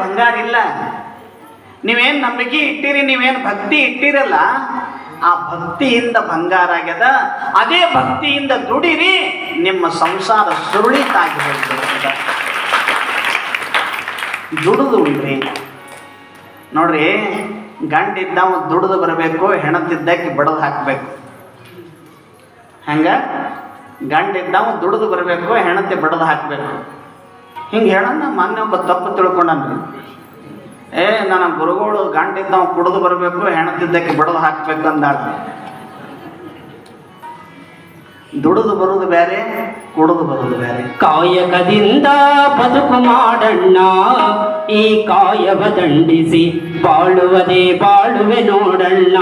ಬಂಗಾರ ಇಲ್ಲ ನೀವೇನು ನಂಬಿಕೆ ಇಟ್ಟಿರಿ, ನೀವೇನು ಭಕ್ತಿ ಇಟ್ಟಿರಲ್ಲ, ಆ ಭಕ್ತಿಯಿಂದ ಬಂಗಾರ ಆಗ್ಯದ. ಅದೇ ಭಕ್ತಿಯಿಂದ ದುಡಿರಿ, ನಿಮ್ಮ ಸಂಸಾರ ಸುರುಳಿತಾಗಿ ಹೋಗ್ಬಿಡ್ತದ ದುಡಿದು ಉಳ್ರಿ ನೋಡ್ರಿ, ಗಂಡಿದ್ದವ ದುಡಿದು ಬರಬೇಕು, ಹೆಣತಿದ್ದಕ್ಕೆ ಬಡದು ಹಾಕಬೇಕು. ಹಂಗ? ಗಂಡಿದ್ದವ ದುಡಿದು ಬರಬೇಕು, ಹೆಣತಿ ಬಡದು ಹಾಕಬೇಕು. ಹಿಂಗೆ ಹೇಳೋಣ ಮೊನ್ನೆ ಒಬ್ಬ ತಪ್ಪು ತಿಳ್ಕೊಂಡನ್ರಿ. ಏ, ನನ್ನ ಗುರುಗಳು ಗಂಡಿದ್ದವ ಕುಡಿದು ಬರಬೇಕು, ಹೆಣತಿದ್ದಕ್ಕೆ ಬಡದು ಹಾಕ್ಬೇಕು ಅಂದಾಳ. ದುಡಿದು ಬರೋದು ಬೇರೆ, ಕುಡಿದು ಬರೋದು ಬೇರೆ. ಕಾಯಕದಿಂದ ಬದುಕು ಮಾಡಣ್ಣ, ಈ ಕಾಯವ ದಂಡಿಸಿ ಬಾಳುವದೇ ಬಾಳುವೆ ನೋಡಣ್ಣ.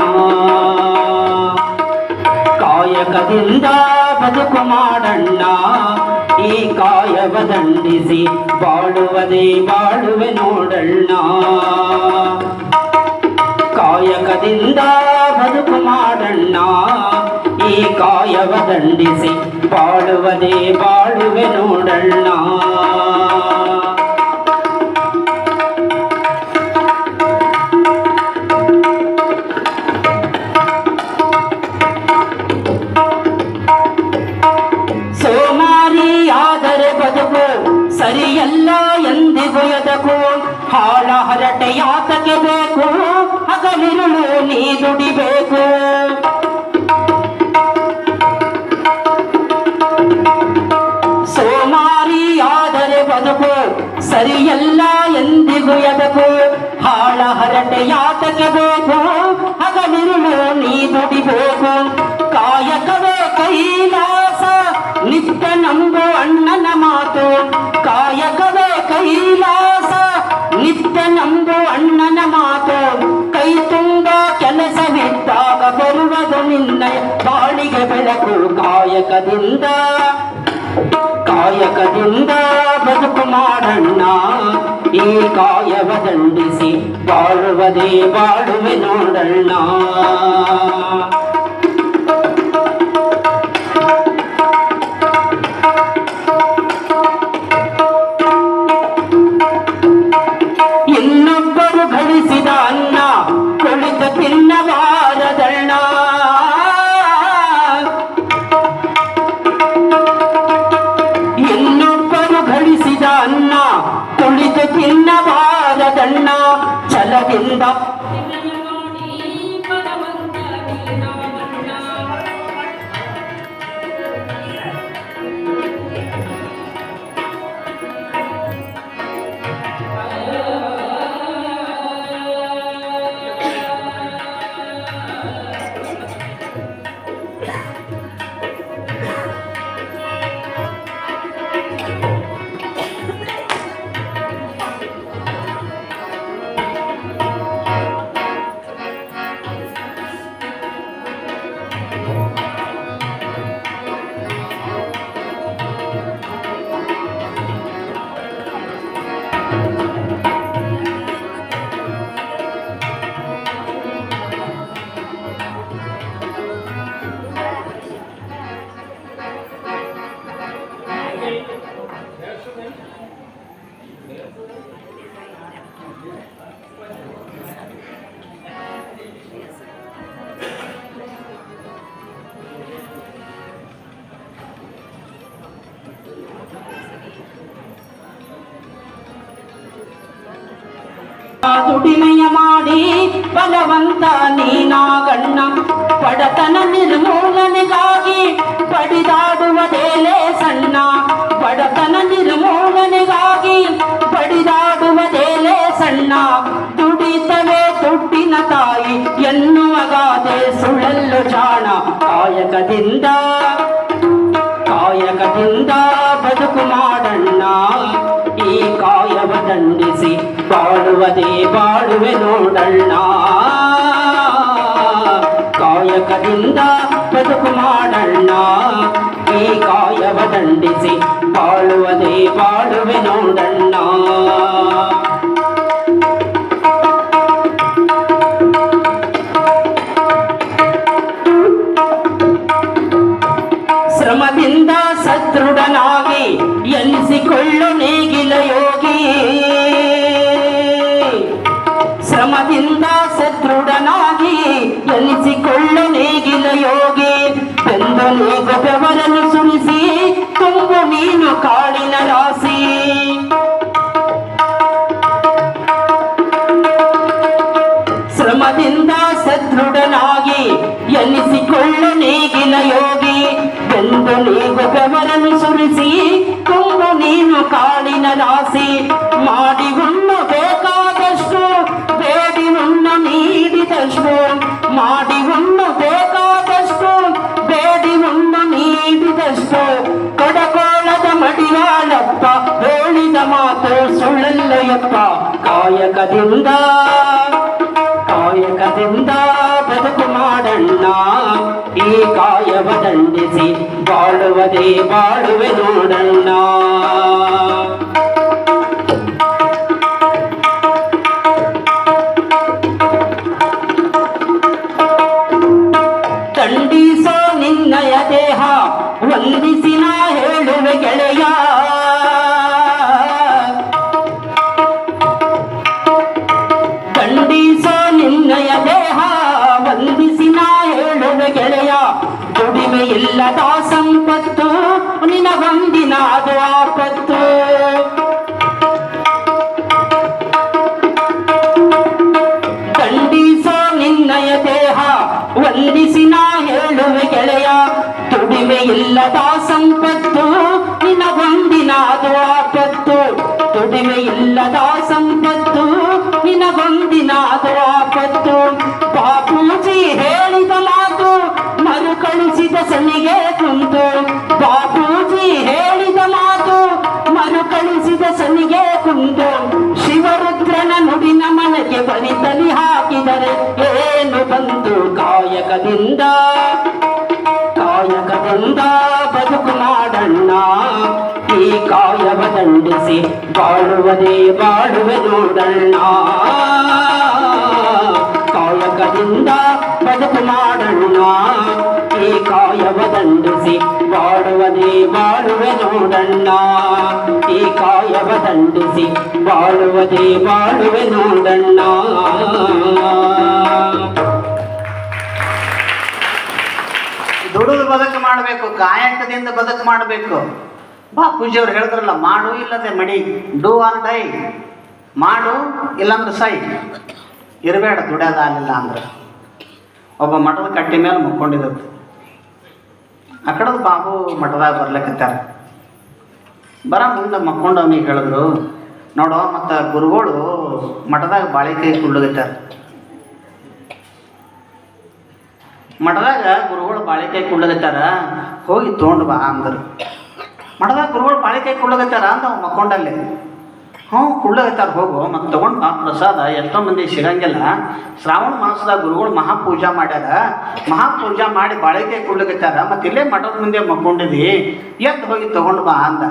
ಕಾಯಕದಿಂದ ಬದುಕು ಮಾಡಣ್ಣ ಈ ಕಾಯವ ದಂಡಿಸಿ ಬಾಳುವದೇ ಬಾಳುವೆ ನೋಡಣ್ಣ. ಕಾಯಕದಿಂದ ಬದುಕು ಮಾಡಣ್ಣ. ಈ ಕಾಯವ ದಂಡಿಸಿ ಬಾಳುವದೇ ಬಾಳುವೆ ನೋಡಣ್ಣ. ಸರಿಯಲ್ಲ ಎಂದಿಗೂ ಎದಕು ಹಾಳ ಹರಟೆ ಯಾತಕ್ಕೆ ಬೇಕು? ಹಗಲಿರುಳು ನೀ ದುಡಿಬೇಕು. ಸೋಮಾರಿಯಾದರೆ ಬದುಕು ಸರಿಯಲ್ಲ ಎಂದಿಗೂ ಎದಕು ಹಾಳ ಹರಟೆ ಯಾತಕ್ಕೆ ಬೇಕು? ಹಗಲಿರುಳು ನೀ ದುಡಿಬೇಕು. ನಿತ್ಯ ಅಣ್ಣನ ಮಾತು, ಕಾಯಕವೇ ಕೈಲಾಸ, ನಿತ್ಯ ನಂಬು ಅಣ್ಣನ ಮಾತು. ಕೈ ತುಂಬ ಕೆಲಸವಿದ್ದಾಗ ಬರುವುದು ನಿನ್ನ, ಬಾಳಿಗೆ ಬೆಳಕು ಕಾಯಕದಿಂದ. ಕಾಯಕದಿಂದ ಬದುಕು ಮಾಡಣ್ಣ, ಈ ಕಾಯವ ದಂಡಿಸಿ ಬಾಳುವದೇ, ಬಾಳುವೆ ನೋಡಣ್ಣ. ದುಡಿಮೆಯ ಮಾಡಿ ಬಲವಂತ ನೀನಾಗಣ್ಣ. ಬಡತನ ನಿರ್ಮೂಲನೆಗಾಗಿ ಬಡಿದಾಡುವುದೇಲೆ ಸಣ್ಣ. ಬಡತನ ನಿರ್ಮೂಲನೆಗಾಗಿ ಬಡಿದಾಡುವುದೇಲೆ ಸಣ್ಣ. ದುಡಿತವೇ ದುಡ್ಡಿನ ತಾಯಿ ಎನ್ನುವ ಗಾದೆ ಸುಳಲ್ಲು ಜಾಣ. ಕಾಯಕದಿಂದ ಕಾಯಕದಿಂದ ಬದುಕು ಮಾಡಣ್ಣ. ದಂಡಿಸಿ ಬಾಳುವದೇ ಬಾಳುವೆ ನೋಡಣ್ಣ ಕಾಯಕದಿಂದ ಬದುಕು ಮಾಡಣ್ಣ ಈ ಕಾಯವ ದಂಡಿಸಿ ಬಾಳುವದೇ ಬಾಳುವೆ ನೋಡಣ್ಣ ಬೆವರನ್ನು ಸುರಿಸಿ, ತುಂಬು ನೀನು ಕಾಡಿನ ರಾಸಿ ಶ್ರಮದಿಂದ ಸದೃಢನಾಗಿ ಎನ್ನಿಸಿಕೊಳ್ಳ ನೀಗಿನ ಯೋಗಿ. ಬೆಂದು ನೀಗ ಬೆವರನ್ನು ಸುರಿಸಿ, ತುಂಬು ನೀನು ಕಾಡಿನ ರಾಸಿ ಮಾಡಿ ಉಣ್ಣು ಬೇಕಾದಷ್ಟು, ಬೇಡಿ ಉಣ್ಣ ನೀಡಿದಷ್ಟು. ಮಾಡಿ ನೀಡಿದಷ್ಟು ಕಡಕೋಳದ ಮಡಿವಾಳಪ್ಪ, ಹೇಳಿದ ಮಾತು ಸುಳ್ಳಲ್ಲಯ್ಯಪ್ಪ ಕಾಯಕದಿಂದ ಕಾಯಕದಿಂದ ಬದುಕು ಮಾಡಣ್ಣ. ಈ ಕಾಯವ ದಂಡಿಸಿ ಬಾಳುವುದೇ, ಬಾಳುವೆ ನೋಡಣ್ಣ. ಅದು ಆಪತ್ತು ಬಾಪೂಜಿ ಹೇಳಿದ ಮಾತು ಮರುಕಳಿಸಿದ ಸನಿಗೆ ಕುಂತು. ಬಾಪೂಜಿ ಹೇಳಿದ ಮಾತು ಮರುಕಳಿಸಿದ ಸನಿಗೆ ಕುಂತು. ಶಿವರುದ್ರನ ನುಡಿನ ಮನೆಗೆ ಬಲಿತಲಿ ಹಾಕಿದರೆ ಏನು ಬಂತು ಕಾಯಕದಿಂದ? ಕಾಯಕದಿಂದ ಬದುಕು ಮಾಡಣ್ಣ. ಈ ಕಾಯವ ದಂಡಿಸಿ ಬಾಳುವುದೇ, ಬಾಳುವೆ ನೋಡಣ್ಣ. ಕಾಯಕದಿಂದ ಬದುಕು ಮಾಡಣ್ಣ ಈ ಕಾಯವ ದಂಡಿಸಿ ಬಾಳುವನೇ ಬಾಳುವೆ ನೋಡಣ್ಣ. ಈ ಕಾಯವ ದಂಡಿಸಿ ಬಾಳುವನೇ ಬಾಳುವೆ ನೋಡಣ್ಣ. ದುಡಿದು ಬದುಕು ಮಾಡಬೇಕು ಕಾಯಕದಿಂದ ಬದುಕು ಮಾಡಬೇಕು. ಬಾ, ಪೂಜೆಯವರು ಹೇಳಿದ್ರಲ್ಲ ಮಾಡು ಇಲ್ಲದೆ ಮಡಿ. Do or die. ಮಾಡು ಇಲ್ಲಾಂದ್ರೆ ಸೈ. ಇರಬೇಡ, ದುಡಿಯೋದ ಆಗಲಿಲ್ಲ ಅಂದ್ರೆ. ಒಬ್ಬ ಮಠದ ಕಟ್ಟಿ ಮೇಲೆ ಮುಕ್ಕೊಂಡಿದ್ದತ್ತು ಆ ಕಡೆದು ಬಾಬು ಮಠದಾಗ ಬರ್ಲಿಕ್ಕತ್ತಾರ ಬರ ಮುಂದೆ ಮಕ್ಕೊಂಡು ಅವನಿಗೆ ಹೇಳಿದ್ರು, ನೋಡೋ ಮತ್ತು ಗುರುಗಳು ಮಠದಾಗ ಬಾಳೆಕಾಯಿ ಕುಳ್ಳಗತ್ತಾರ ಮಠದಾಗ ಗುರುಗಳು ಬಾಳಿಕೈ ಕುಳ್ಳಗತ್ತಾರ ಹೋಗಿ ತೊಗೊಂಡು ಬಾ ಅಂದರು. ಮಠದಾಗ ಗುರುಗಳು ಬಾಳಿಕೈ ಕುಳ್ಳಗತ್ತಾರ ಅಂತ ಮಕ್ಕೊಂಡಲ್ಲಿ. ಹ್ಞೂ ಕುಳ್ಳಗತ್ತಾರ ಹೋಗು. ಮತ್ತು ತೊಗೊಂಡು ಬಾ ಪ್ರಸಾದ, ಎಷ್ಟೋ ಮಂದಿ ಸಿಗಂಗಿಲ್ಲ. ಶ್ರಾವಣ ಮಾಸದಾಗ ಗುರುಗಳು ಮಹಾಪೂಜಾ ಮಾಡ್ಯಾರ. ಮಹಾಪೂಜಾ ಮಾಡಿ ಬಾಳಿಕೆ ಕುಳ್ಳಗತ್ತಾರ ಮತ್ತು ಇಲ್ಲೇ ಮಠದ ಮುಂದೆ ಮಕ್ಕೊಂಡಿದ್ವಿ ಎದ್ದು ಹೋಗಿ ತೊಗೊಂಡು ಬಾ ಅಂದ.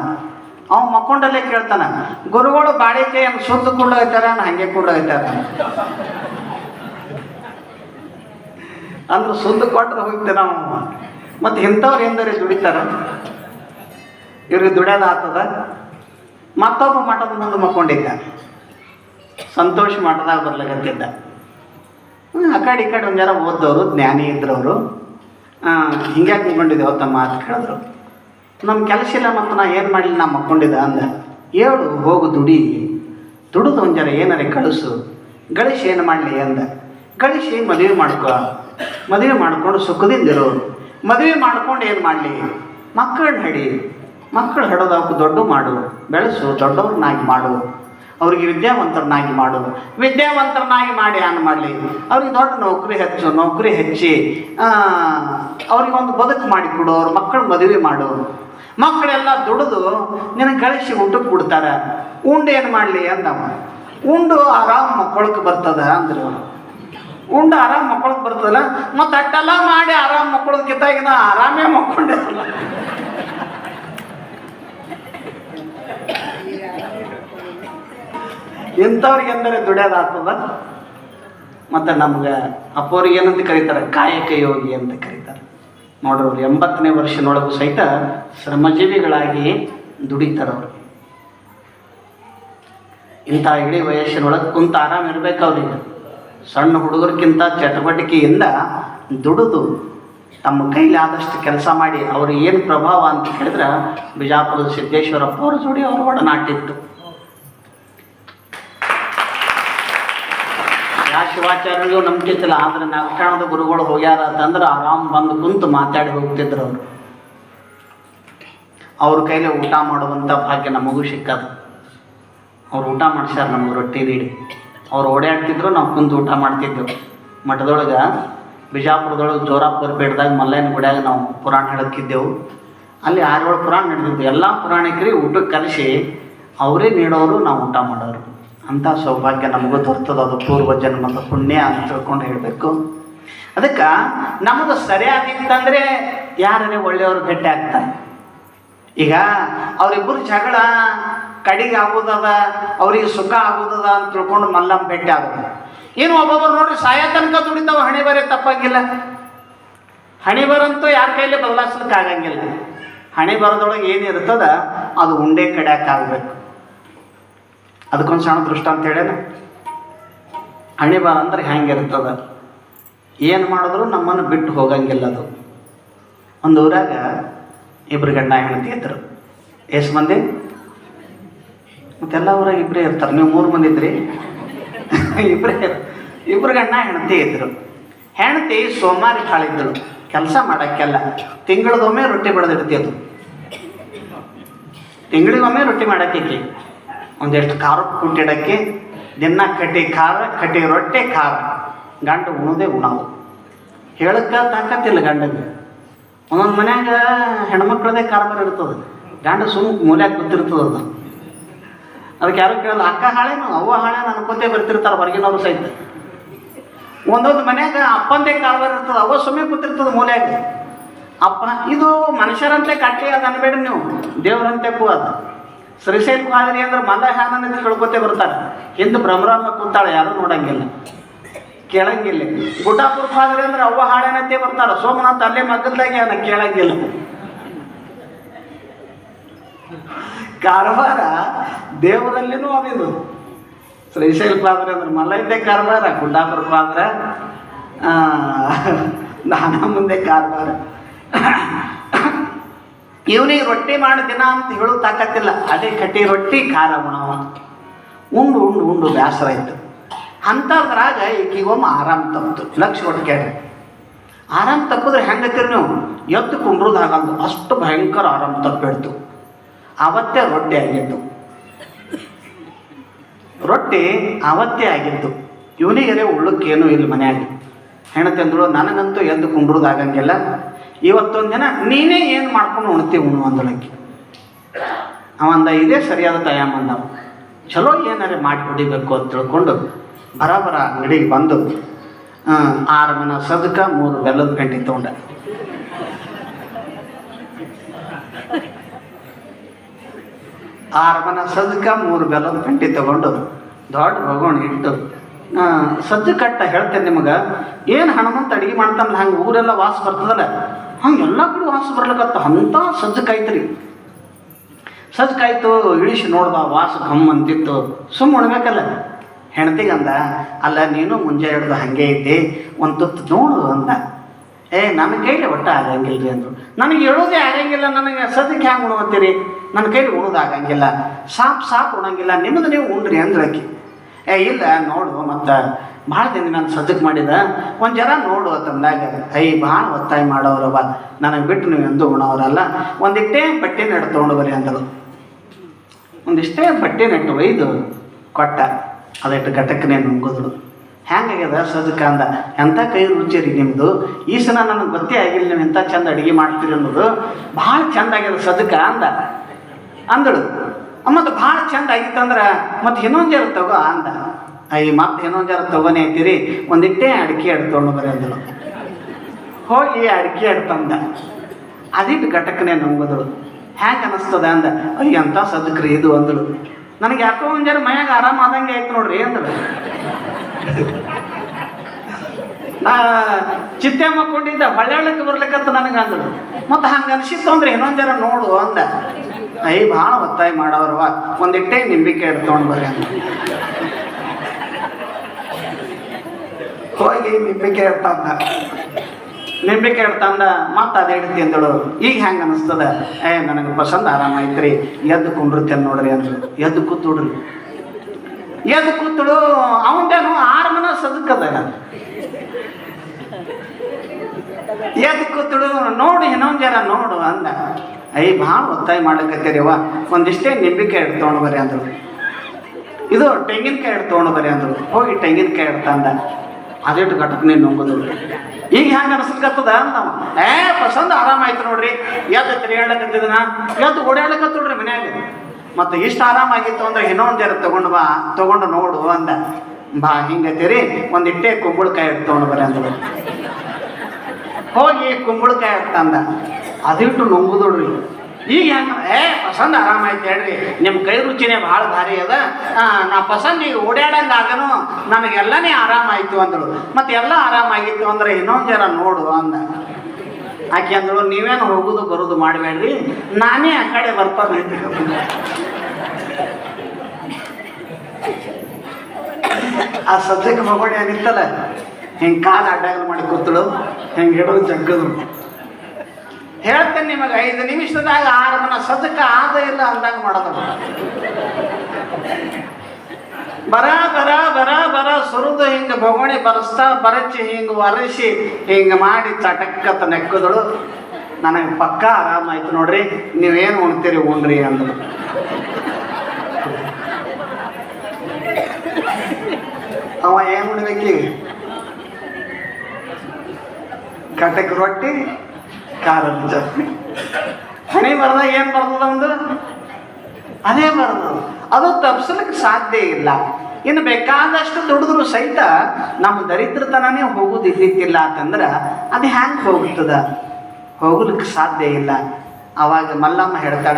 ಅವ್ನು ಮಕ್ಕೊಂಡಲ್ಲೇ ಕೇಳ್ತಾನ, ಗುರುಗಳು ಬಾಳಿಕೆಯನ್ನು ಶುದ್ಧ ನಾನು ಹಂಗೆ ಕುಳ್ಳಗತ್ತಾರ ಅಂದ್ರೆ ಸುದ್ದ ಕೊಟ್ಟರೆ ಹೋಗ್ತೇನೆ ನಾವು ಮತ್ತು ಇಂಥವ್ರು ಎಂದರೆ ದುಡಿತಾರ? ಇವ್ರಿಗೆ ದುಡಿಯೋದು ಮತ್ತೊಬ್ಬ ಮಠದ ಮುಂದೆ ಮಕ್ಕೊಂಡಿದ್ದ. ಸಂತೋಷ ಮಠದಾಗ ಬರ್ಲಿಕ್ಕಂತಿದ್ದ ಆ ಕಡೆ ಈ ಕಡೆ ಒಂದು ಜನ ಓದ್ದವರು, ಜ್ಞಾನಿ ಇದ್ರವರು. ಹಿಂಗ್ಯಾಕೆ ಮಕ್ಕೊಂಡಿದ್ದೇವೆ ತಮ್ಮ ಮಾತು ಕೇಳಿದ್ರು. ನಮ್ಮ ಕೆಲಸ ಇಲ್ಲ ಮತ್ತು ನಾ ಏನು ಮಾಡಲಿ ನಾ ಮಕ್ಕೊಂಡಿದ್ದ? ಅಂದ. ಹೇಳು ಹೋಗು ದುಡಿ. ದುಡಿದು ಒಂದು ಜನ ಏನಾರೆ ಕಳಿಸು. ಗಳಿಸಿ ಏನು ಮಾಡಲಿ? ಅಂದ. ಗಳಿಸಿ ಮದುವೆ ಮಾಡ್ಕೊ. ಮದುವೆ ಮಾಡ್ಕೊಂಡು ಸುಖದಿಂದಿರೋರು ಮದುವೆ ಮಾಡ್ಕೊಂಡು ಏನು ಮಾಡಲಿ? ಮಕ್ಕಳನ್ನ ಹಡಿ. ಮಕ್ಕಳು ಹಡೋದು ಅವಕ್ಕೆ ದೊಡ್ಡ ಮಾಡು, ಬೆಳೆಸು, ದೊಡ್ಡವ್ರನ್ನಾಗಿ ಮಾಡು. ಅವ್ರಿಗೆ ವಿದ್ಯಾವಂತರನ್ನಾಗಿ ಮಾಡು. ವಿದ್ಯಾವಂತರನ್ನಾಗಿ ಮಾಡಿ ಏನು ಮಾಡಲಿ. ಅವ್ರಿಗೆ ದೊಡ್ಡ ನೌಕರಿ ಹೆಚ್ಚು, ನೌಕರಿ ಹೆಚ್ಚಿ ಅವ್ರಿಗೆ ಒಂದು ಬದುಕು ಮಾಡಿ ಕೊಡು, ಅವ್ರ ಮಕ್ಕಳು ಮದುವೆ ಮಾಡು. ಮಕ್ಕಳೆಲ್ಲ ದುಡಿದು ನಿನಗೆ ಕಳಿಸಿ ಊಟಕ್ಕೆ ಕೊಡ್ತಾರೆ. ಉಂಡು ಏನು ಮಾಡಲಿ ಅಂದವ. ಉಂಡು ಆರಾಮ ಮಕ್ಕಳಕ್ಕೆ ಬರ್ತದ ಅಂದ್ರೆ ಉಂಡು ಆರಾಮ ಮಕ್ಕಳಕ್ಕೆ ಬರ್ತದಲ್ಲ, ಮತ್ತು ಅಟ್ಟೆಲ್ಲ ಮಾಡಿ ಆರಾಮ ಮಕ್ಕಳಕ್ಕಿಂತ ಆರಾಮೇ ಮಕ್ಕೊಂಡಿರಲ್ಲ. ಇಂಥವ್ರಿಗೆ ಎಂದರೆ ದುಡಿಯೋದಾಗ್ತದ ಮತ್ತು ನಮ್ಗೆ ಅಪ್ಪವ್ರಿಗೆ ಏನಂತ ಕರೀತಾರೆ? ಕಾಯಕ ಯೋಗಿ ಅಂತ ಕರೀತಾರೆ. ನೋಡ್ರಿ ಅವ್ರು ಎಂಬತ್ತನೇ ವರ್ಷನೊಳಗೂ ಸಹಿತ ಶ್ರಮಜೀವಿಗಳಾಗಿ ದುಡಿತಾರೆ ಅವರು. ಇಂಥ ಇಡೀ ವಯಸ್ಸಿನೊಳಗೆ ಕುಂತ ಆರಾಮ ಇರ್ಬೇಕು ಅವ್ರಿಗೆ. ಸಣ್ಣ ಹುಡುಗರಿಗಿಂತ ಚಟುವಟಿಕೆಯಿಂದ ದುಡಿದು ತಮ್ಮ ಕೈಲಿ ಆದಷ್ಟು ಕೆಲಸ ಮಾಡಿ ಅವ್ರಿಗೆ ಏನು ಪ್ರಭಾವ ಅಂತ ಹೇಳಿದ್ರೆ ಬಿಜಾಪುರದ ಸಿದ್ದೇಶ್ವರಪ್ಪ ಅವ್ರ ಜೋಡಿ ಅವ್ರ ಒಡನಾಟ ಯಾ ಶಿವಾಚಾರ್ಯರಿಗೂ ನಂಬಿಕಿತ್ತಿಲ್ಲ ಆದ್ರೆ ನಾಗಠಾಣದ ಗುರುಗಳು ಹೋಗ್ಯಾರ ಅಂತಂದ್ರೆ ಆರಾಮ್ ಬಂದು ಕುಂತು ಮಾತಾಡಿ ಹೋಗ್ತಿದ್ರು ಅವರು. ಅವ್ರ ಕೈಲಿ ಊಟ ಮಾಡುವಂಥ ಭಾಗ್ಯ ನಮಗೂ ಸಿಕ್ಕದು. ಅವ್ರು ಊಟ ಮಾಡಿಸ್ಯಾರ ನಮ್ಗೆ ರೊಟ್ಟಿ ನೀಡಿ ಅವ್ರು ಓಡಾಡ್ತಿದ್ರು, ನಾವು ಕುಂತು ಊಟ ಮಾಡ್ತಿದ್ದೆವು ಮಠದೊಳಗೆ, ಬಿಜಾಪುರದೊಳಗೆ ಜೋರಾಪುರ ಪೇಟದಾಗ ಮಲ್ಲಯ್ಯನ ಗುಡಿಯಾಗ ನಾವು ಪುರಾಣ ಹೇಳಕ್ಕಿದ್ದೆವು. ಅಲ್ಲಿ ಆರೇಳು ಪುರಾಣ ನಡೆದಿದ್ದೆವು ಎಲ್ಲ ಪುರಾಣಿಕರಿಗೆ ಊಟಕ್ಕೆ ಕಲಿಸಿ ಅವರೇ ನೀಡೋರು, ನಾವು ಊಟ ಮಾಡೋರು. ಅಂಥ ಸೌಭಾಗ್ಯ ನಮಗೂ ದೊರ್ತದ. ಅದು ಪೂರ್ವ ಜನ್ಮದ ಪುಣ್ಯ ಅಂತ ತಿಳ್ಕೊಂಡು ಹೇಳಬೇಕು. ಅದಕ್ಕೆ ನಮ್ಮದು ಸರಿಯಾಗಿತ್ತಂದರೆ ಯಾರನ್ನೇ ಒಳ್ಳೆಯವರು ಭೇಟಿ ಆಗ್ತಾರೆ. ಈಗ ಅವರಿಬ್ಬರು ಜಗಳ ಕಡಿಗೆ ಆಗೋದದ, ಅವ್ರಿಗೆ ಸುಖ ಆಗೋದದ ಅಂತ ತಿಳ್ಕೊಂಡು ಮಲ್ಲಮ್ಮ ಭೇಟಿ ಆಗೋದು ಏನು ಒಬ್ಬೊಬ್ಬರು ನೋಡ್ರಿ ಸಾಯ ತನಕ ದುಡಿತಾವ, ಹಣೆ ಬರೆ ತಪ್ಪಾಗಿಲ್ಲ. ಹಣೆ ಬರಂತೂ ಯಾರ ಕೈಲಿ ಬದಲಾಯಿಸ್ಲಿಕ್ಕೆ ಆಗಂಗಿಲ್ಲ ಹಣೆ ಬರದೊಳಗೆ ಏನಿರ್ತದ, ಅದು ಉಂಡೆ ಆಗ್ಬೇಕು. ಅದಕ್ಕೊಂದು ಸಣ್ಣ ದೃಷ್ಟ ಅಂತ ಹೇಳೇನ ಹಣೆ ಬಾ ಅಂದ್ರೆ ಹೆಂಗಿರ್ತದ ಏನು ಮಾಡಿದ್ರು ನಮ್ಮನ್ನು ಬಿಟ್ಟು ಹೋಗಂಗಿಲ್ಲ ಅದು. ಒಂದು ಊರಾಗ ಇಬ್ರು ಗಂಡ ಹೆಂಡತಿ ಇದ್ರು. ಎಷ್ಟು ಮಂದಿ? ಮತ್ತೆಲ್ಲ ಊರಾಗ ಇಬ್ಬರೇ ಇರ್ತಾರೆ. ನೀವು ಮೂರು ಮಂದಿ ಇದ್ರಿ? ಇಬ್ಬರೇ ಇಬ್ರು ಗಂಡ ಹೆಂಡತಿ ಇದ್ರು. ಹೆಂಡತಿ ಸೋಮಾರಿ ಕಾಳಿದ್ದಳು ಕೆಲಸ ಮಾಡೋಕ್ಕೆಲ್ಲ. ತಿಂಗಳದೊಮ್ಮೆ ರೊಟ್ಟಿ ಬೆಳೆದಿಡ್ತಿ ಅದು ತಿಂಗಳಿಗೊಮ್ಮೆ ರೊಟ್ಟಿ ಮಾಡಕ್ಕೆ ಒಂದೆಷ್ಟು ಖಾರ ಕುಟ್ಟಿಡಕ್ಕೆ ದಿನ ಕಟ್ಟಿ ಖಾರ, ಕಟ್ಟಿ ರೊಟ್ಟೆ ಖಾರ. ಗಂಡ ಉಣೋದೇ ಉಣೋದು. ಹೇಳಕ್ಕೆ ತಾಕತ್ತಿಲ್ಲ ಗಂಡಗೆ. ಒಂದೊಂದು ಮನ್ಯಾಗ ಹೆಣ್ಮಕ್ಳದೇ ಕಾರ್ಬಾರ ಇರ್ತದೆ. ಗಂಡ ಸುಮ್ಮ ಮೂಲ್ಯಾಗ ಗೊತ್ತಿರ್ತದೆ ಅದು ಅದಕ್ಕೆ ಯಾರು ಕೇಳಲ್ಲ, ಅಕ್ಕ ಹಾಳೇನು? ಅವ್ವ ಹಾಳೇನು? ಅನ್ಕೋತೇ ಬರ್ತಿರ್ತಾರೆ ಹೊರಗಿನವರು ಸಹಿತ. ಒಂದೊಂದು ಮನ್ಯಾಗ ಅಪ್ಪಂದೇ ಕಾರ್ಬಾರ ಇರ್ತದೆ, ಅವ್ವ ಸುಮ್ಮನೆ ಕೂತಿರ್ತದೆ ಮೂಲ್ಯಾಗ. ಅಪ್ಪ, ಇದು ಮನುಷ್ಯರಂತೆ ಕಟ್ಟಿ ಅದು ನೀವು. ದೇವರಂತೆ ಕೂ ಅದು. ಶ್ರೀಶೈಲ್ ಮಾದರಿ ಅಂದ್ರೆ ಹ್ಯಾನಂತ ಕೇಳ್ಕೊತೇ ಬರ್ತಾರೆ. ಹಿಂದೆ ಭ್ರಮರಾಮ ಕೂತಾಳೆ, ಯಾರು ನೋಡಂಗಿಲ್ಲ. ಕೇಳಂಗಿಲ್ಲ. ಗುಡ್ಡಾಪುರ ಮಾದರಿ ಅಂದ್ರೆ ಅವ್ವ ಹಾಡೇನಂತೆ ಬರ್ತಾರೆ ಸೋಮನಾಥ್ ಅಲ್ಲೇ ಮಗ್ಗಲ್ದಾಗೆ ಅದನ್ನ ಕೇಳಂಗಿಲ್ಲ. ಕಾರವಾರ ದೇವರಲ್ಲಿನೂ ಅದಿದು ಶ್ರೀಶೈಲ್ ಹೋದ್ರೆ ಅಂದ್ರೆ ಮಲ್ಲೈದೆ ಕಾರವಾರ ಗುಡ್ಡಾಪುರಕ್ಕೆ ಹೋದ್ರೆ ನಾನ ಮುಂದೆ ಕಾರವಾರ. ಇವನಿಗೆ ರೊಟ್ಟಿ ಮಾಡಿ ದಿನ ಅಂತ ಹೇಳೋ ತಾಕತ್ತಿಲ್ಲ. ಅದೇ ಕಟ್ಟಿ ರೊಟ್ಟಿ, ಖಾರ ಉಣವ ಉಂಡು ಉಂಡು ಉಂಡು ಬೇಸರ ಇತ್ತು ಅಂಥದ್ರಾಗ ಈಕಿಗೊಮ್ಮೆ ಆರಾಮ್ ತಪ್ಪಿತು ಲಕ್ಷ ಒಟ್ಟು ಕೇಳ್ರಿ. ಆರಾಮ್ ತಪ್ಪಿದ್ರೆ ಹೆಂಗತ್ತೀರಿ ನೀವು? ಎದ್ದು ಕುಂಡ್ರದಾಗಂದು ಅಷ್ಟು ಭಯಂಕರ ಆರಾಮ್ ತಪ್ಪಿಡ್ತು. ಅವತ್ತೇ ರೊಟ್ಟಿ ಆಗಿತ್ತು. ರೊಟ್ಟಿ ಅವತ್ತೇ ಆಗಿತ್ತು. ಇವನಿಗೆ ಉಳ್ಳಕ್ಕೇನು ಇಲ್ಲ ಮನೆಯಾಗಿ. ಹೆಣ್ತಿ ಅಂದಳು ನನಗಂತೂ ಎದ್ದು ಕುಂಡ್ರದಾಗಂಗಿಲ್ಲ. ಇವತ್ತೊಂದು ದಿನ ನೀನೇ ಏನು ಮಾಡ್ಕೊಂಡು ಉಣ್ತೀವಿ ಉಣ್ಣು ಅಂದಳಕ್ಕೆ. ಅವಂದ ಇದೇ ಸರಿಯಾದ ಟೈಮ್ ಅಂದವ ಚಲೋ ಏನಾರೆ ಮಾಡಿ ಹೊಡಿಬೇಕು ಅಂತ ತಿಳ್ಕೊಂಡು ಬರಾಬರ ಅಂಗಡಿಗೆ ಬಂದು ಆರು ಮನ ಸದಕ ಮೂರು ಬೆಲ್ಲದ ಗಂಟೆ ತೊಗೊಂಡ. ಆರು ಮನ ಸದಕ ಮೂರು ಬೆಲ್ಲದ ಗಂಟೆ ತಗೊಂಡು ದೊಡ್ಡ ಹೋಗೋಣ ಇಟ್ಟು ಸಜ್ಜ ಕಟ್ಟ ಹೇಳ್ತೇನೆ ನಿಮಗೆ, ಏನು ಹಣಮಂತ ಅಡಿಗೆ ಮಾಡ್ತಾನಲ್ಲ ಹಂಗೆ ಊರೆಲ್ಲ ವಾಸ ಬರ್ತದಲ್ಲ? ಹಂಗೆ ಎಲ್ಲ ಕಡೆ ವಾಸ ಬರ್ಲಕತ್ತ ಅಂಥ ಸಜ್ಜಕಾಯ್ತು ರೀ ಸಜ್ಕಾಯ್ತು ಇಳಿಸಿ ನೋಡ್ದ ವಾಸ ಘಮ್ ಅಂತಿತ್ತು. ಸುಮ್ಮ ಉಣ್ಬೇಕಲ್ಲ ಹೆಣ್ತಿಗಂದ ಅಲ್ಲ, ನೀನು ಮುಂಜಾನೆ ಹಿಡ್ದು ಹಾಗೆ ಇದ್ದೆ. ಒಂದು ತುತ್ತು ನೋಡು ಅಂದ. ಏ ನನ್ನ ಕೈಲಿ ಒಟ್ಟ ಆಗಂಗಿಲ್ಲ ರೀ ಅಂದರು. ನನಗೆ ಹೇಳೋದೇ ಆಗಂಗಿಲ್ಲ, ನನಗೆ ಸದ್ಯಕ್ಕೆ ಹ್ಯಾಂಗೆ ಉಣ್ವತ್ತೀರಿ ನನ್ನ ಕೈಲಿ ಉಣೋದು ಆಗಂಗಿಲ್ಲ. ಸಾಪ್ ಸಾಪ್ ಉಣಂಗಿಲ್ಲ. ನಿಮ್ಮದು ನೀವು ಉಣ್ರಿ ಅಂದ್ರಕಿ ಏ, ಇಲ್ಲ, ನೋಡು ಮತ್ತು. ಭಾಳ ದಿನ ನಾನು ಸಜ್ಜಕ್ಕೆ ಮಾಡಿದ. ಒಂದು ಜರ ನೋಡು ತಂದಾಗ ಐ ಭಾಳ ಒತ್ತಾಯ ಮಾಡೋರವ ನನಗೆ ಬಿಟ್ಟು ನೀವು ಎಂದು ಉಣವರಲ್ಲ ಒಂದಿಷ್ಟೇ ಬಟ್ಟೆ ನೆಟ್ಟು ತೊಗೊಂಡು ಬರಿ ಅಂದಳು. ಒಂದಿಷ್ಟೇ ಬಟ್ಟೆ ನೆಟ್ಟು ಒಯ್ದು ಕೊಟ್ಟ. ಅದಿಟ್ಟು ಘಟಕನೇ ನುಂಗಿದ್ರು ಹ್ಯಾಂಗಾಗ್ಯದ ಸಜ್ಜಕ ಅಂದ. ಎಂಥ ಕೈ ರುಚಿ ರೀ ನಿಮ್ಮದು ಈ ಸಲ ನನಗೆ ಗೊತ್ತೇ ಆಗಿಲ್ಲ ನೀವು ಎಂಥ ಚಂದ ಅಡುಗೆ ಮಾಡ್ತೀರಿ ಅನ್ನೋದು. ಭಾಳ ಚಂದ ಆಗ್ಯದ ಸಜ್ಜಕ ಅಂದ. ಅಂದಳು. ಮತ್ತು ಭಾಳ ಚಂದ ಆಗಿತ್ತಂದ್ರೆ ಮತ್ತು ಇನ್ನೊಂದು ಜರ ತಗೋ ಅಂದ. ಐ ಮತ್ತೆ ಏನೋ ಜರ ತಗೋನೆ ಐತಿರಿ ಒಂದಿಟ್ಟೇ ಅಡಿಕೆ ಎಡ್ ತೊಗೊಂಡು ಬರೋದಿಲ್ಲ ಹೋಗಿ ಅಡಿಕೆ ಎಡ್ ತಂದ. ಅದಿಟ್ಟು ಘಟಕನೇ ನಂಬದಳು ಹ್ಯಾಂಗೆ ಅನಿಸ್ತದ ಅಂದ. ಅಯ್ಯ ಅಂತ ಸದಕ್ರಿ ಇದು ಅಂದಳು. ನನಗೆ ಯಾಕೋ ಒಂದು ಜರ ಮನ್ಯಾಗ ಆರಾಮ ಆದಂಗೆ ಆಯ್ತು ನೋಡ್ರಿ ಅಂದಳು. ನಾ ಚಿತ್ತೆ ಮಕ್ಕೊಂಡಿದ್ದ ಹೊಳ್ಯಾಳಕ್ಕೆ ಬರ್ಲಿಕ್ಕಂತ ನನಗೆ ಅಂದಳು. ಮತ್ತು ಹಂಗೆ ಅನಿಸಿತ್ತು ಅಂದ್ರೆ ಇನ್ನೊಂದು ಜರ ನೋಡು ಅಂದ. ಅಯ್ಯ ಭಾಳ ಒತ್ತಾಯ ಮಾಡವ್ರವ ಒಂದಿಟ್ಟೇ ನಿಂಬಿಕೆ ಹಿಡ್ಕೊಂಡು ಬರ್ರಿ ಅಂದ ಹೋಗಿ ನಿಂಬಿಕೆ ಇಡ್ತಂದ ನಿಂಬಿಕೆ ಇಡ್ತಂದ ಮತ್ತೆ ಅದು ತಿಂದಳು ಈಗ ಹೆಂಗೆ ಅನಿಸ್ತದ? ಏ, ನನಗೆ ಪಸಂದ್ ಆರಾಮಾಯ್ತ್ರಿ ಎದ್ದು ಕುಂಡಿರ್ತೇನೆ ನೋಡ್ರಿ ಅಂದ್ರು ಎದ್ದು ಕೂತ್ಬಿಡ್ರಿ ಎದ್ದು ಕೂತಳು, ಅವಂದೇನು ಆರು ಮನ ಸದಕ್ಕದ ಎದ್ದು ಕೂತಳು, ನೋಡು ಇನ್ನೊಂದು ಜನ ನೋಡು ಅಂದ. ಐ ಭಾಳ ಒತ್ತಾಯ ಮಾಡಕತ್ತೀರಿವ ಒಂದಿಷ್ಟೇ ನಿಂಬಿಕೆ ಹಿಡ್ದು ತೊಗೊಂಡು ಬರ್ರಿ ಅಂದ್ರು ಇದು ತೆಂಗಿನಕಾಯಿ ಹಿಡ್ದು ತೊಗೊಂಡು ಬರ್ರಿ ಅಂದ್ರು ಹೋಗಿ ತೆಂಗಿನಕಾಯಿ ಹಿಡ್ತಂದ. ಅದಿಟ್ಟು ಘಟನೆ ನುಂಗುದು ಈಗ ಹೆಂಗೆ ಅನ್ಸಲ್ಕತ್ತದ ಅಂದವ ಏ ಪ್ರಸಂದ ಆರಾಮಾಯ್ತು ನೋಡ್ರಿ. ಎದ್ದು ತಿರುಗಾಡಕತ್ತಿದನ ಎದ್ದು ಓಡಾಡಕತ್ತೋಡ್ರಿ ಮನ್ಯಾಗ. ಮತ್ತೆ ಇಷ್ಟು ಆರಾಮಾಗಿತ್ತು ಅಂದ್ರೆ ಇನ್ನೊಂದು ಜರ ತಗೊಂಡು ಬಾ, ತಗೊಂಡು ನೋಡು ಅಂದ. ಬಾ ಹಿಂಗತ್ತೀರಿ ಒಂದು ಇಟ್ಟೆ ಕುಂಬಳಕಾಯಿ ತಗೊಂಡು ಬರ್ರಿ ಅಂದ್ರೆ ಹೋಗಿ ಕುಂಬಳಕಾಯಿ ತಂದ ಅದಿಟ್ಟು ನುಂಗುದೋಡ್ರಿ ಈಗ ಹೆಂಗ ಏ ಪಸಂದ್ ಆರಾಮಾಯ್ತು ಹೇಳ್ರಿ. ನಿಮ್ಮ ಕೈ ರುಚಿನೇ ಭಾಳ ಭಾರಿ ಅದ. ನಾ ಪಸಂದ್ ಈಗ ನಮಗೆಲ್ಲನೇ ನನಗೆಲ್ಲನೇ ಆರಾಮಾಯ್ತು ಅಂದಳು. ಮತ್ತೆ ಎಲ್ಲ ಆರಾಮಾಗಿತ್ತು ಅಂದ್ರೆ ಇನ್ನೊಂದು ಜರ ನೋಡು ಅಂದ. ಆಕೆ ಅಂದಳು, ನೀವೇನು ಹೋಗುದು ಬರುದು ಮಾಡಬೇಡ್ರಿ. ನಾನೇ ಆ ಕಡೆ ಬರ್ತಾನೆ ಆ ಸದ್ಯಕ್ಕೆ ಮಗಡಿ ಏನಿತ್ತಲ್ಲ ಹಿಂಗೆ ಕಾಲು ಅಡ್ಡಾಗಲು ಮಾಡಿ ಕೂತಳು. ಹಿಂಗೆ ಹಿಡಿದು ಜಗ್ಗದು ಹೇಳ್ತೇನೆ ನಿಮಗೆ, ಐದು ನಿಮಿಷದಾಗ ಆರು ಮನ ಸದಕ ಆದ ಇಲ್ಲ ಅಂದಾಗ ಮಾಡೋದು ಬರ ಬರ ಬರ ಬರ, ಸುರಿದು ಹಿಂಗೆ ಬೊಗಣಿ ಬರಸ್ತಾ ಬರಚಿ ಹಿಂಗೆ ಒರೆಸಿ, ಹಿಂಗೆ ಮಾಡಿ ಚಟಕ್ಕತ್ತ ನೆಕ್ಕದಳು. ನನಗೆ ಪಕ್ಕ ಆರಾಮಾಯ್ತು ನೋಡ್ರಿ, ನೀವೇನು ಉಣ್ತೀರಿ, ಉಣ್ರಿ ಅಂದ್ರು ಅವ ಏನು ಉಣ್ಬೇಕೀಗ? ಕಟಕ್ ರೊಟ್ಟಿ ಖಾರದ ಹಣೆ ಬರ್ದಾಗ ಏನು ಬರ್ತದ ಒಂದು ಅದೇ ಬರ್ತದ ಅದು ತಪ್ಸಲಿಕ್ಕೆ ಸಾಧ್ಯ ಇಲ್ಲ. ಇನ್ನು ಬೇಕಾದಷ್ಟು ದುಡಿದ್ರು ಸಹಿತ ನಮ್ಮ ದರಿದ್ರತನೇ ಹೋಗುದು ಇದ್ದಿತ್ತಿಲ್ಲ ಅಂತಂದ್ರೆ ಅದು ಹ್ಯಾಂಗೆ ಹೋಗ್ತದ? ಹೋಗ್ಲಿಕ್ಕೆ ಸಾಧ್ಯ ಇಲ್ಲ. ಅವಾಗ ಮಲ್ಲಮ್ಮ ಹೇಳ್ತಾಳ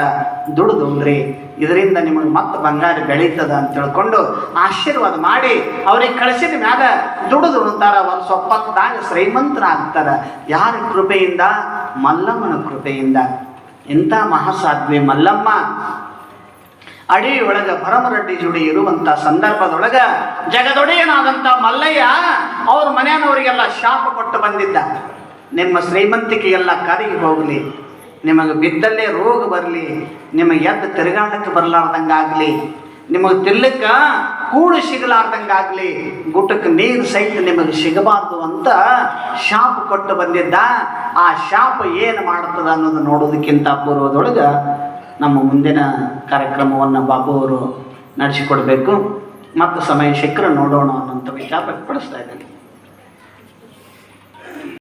ದುಡ್ದುಂದ್ರಿ ಇದರಿಂದ ನಿಮಗೆ ಮತ್ತೆ ಬಂಗಾರ ಬೆಳೀತದ ಅಂತ ತಿಳ್ಕೊಂಡು ಆಶೀರ್ವಾದ ಮಾಡಿ. ಅವ್ರಿಗೆ ಕಳಿಸಿದ ಮ್ಯಾಗ ದುಡಿದು ಉಣ್ತಾರ. ಒಂದು ಶ್ರೀಮಂತನ ಶ್ರೀಮಂತರಾಗ್ತಾರ. ಯಾರ ಕೃಪೆಯಿಂದ ಮಲ್ಲಮ್ಮನ ಕೃಪೆಯಿಂದ ಇಂಥ ಮಹಾಸಾಧ್ವಿ ಮಲ್ಲಮ್ಮ? ಅಡಿಯೊಳಗ ಭರಮರೆಡ್ಡಿ ಜೋಡಿ ಇರುವಂತ ಸಂದರ್ಭದೊಳಗ ಜಗದೊಡೆಯನಾದಂಥ ಮಲ್ಲಯ್ಯ ಅವ್ರ ಮನೆಯವರಿಗೆಲ್ಲ ಶಾಪ ಕೊಟ್ಟು ಬಂದಿದ್ದ. ನಿಮ್ಮ ಶ್ರೀಮಂತಿಕೆಯೆಲ್ಲ ಕರಗಿ ಹೋಗಲಿ, ನಿಮಗೆ ಬಿದ್ದಲ್ಲೇ ರೋಗ ಬರಲಿ ನಿಮಗೆ ಎದ್ದು ತಿರುಗಾಟಕ್ಕೆ ಬರಲಾರ್ದಂಗಾಗಲಿ. ನಿಮಗೆ ತಿಲ್ಲಕ್ಕ ಕೂಡು ಸಿಗಲಾರ್ದಂಗಾಗಲಿ ಗುಟ್ಟಕ್ಕೆ ನೀರು ಸಹಿತ ನಿಮಗೆ ಸಿಗಬಾರ್ದು ಅಂತ ಶಾಪ ಕೊಟ್ಟು ಬಂದಿದ್ದ. ಆ ಶಾಪ ಏನು ಮಾಡ್ತದ ಅನ್ನೋದು ನೋಡೋದಕ್ಕಿಂತ ಪೂರ್ವದೊಳಗೆ ನಮ್ಮ ಮುಂದಿನ ಕಾರ್ಯಕ್ರಮವನ್ನು ಬಾಬು ಅವರು ನಡೆಸಿಕೊಡ್ಬೇಕು. ಮತ್ತು ಸಮಯ ಸಿಕ್ಕರೆ ನೋಡೋಣ ಅನ್ನೋಂಥ ವಿಚಾರ ವ್ಯಕ್ತಪಡಿಸ್ತಾ ಇದ್ದೇನೆ.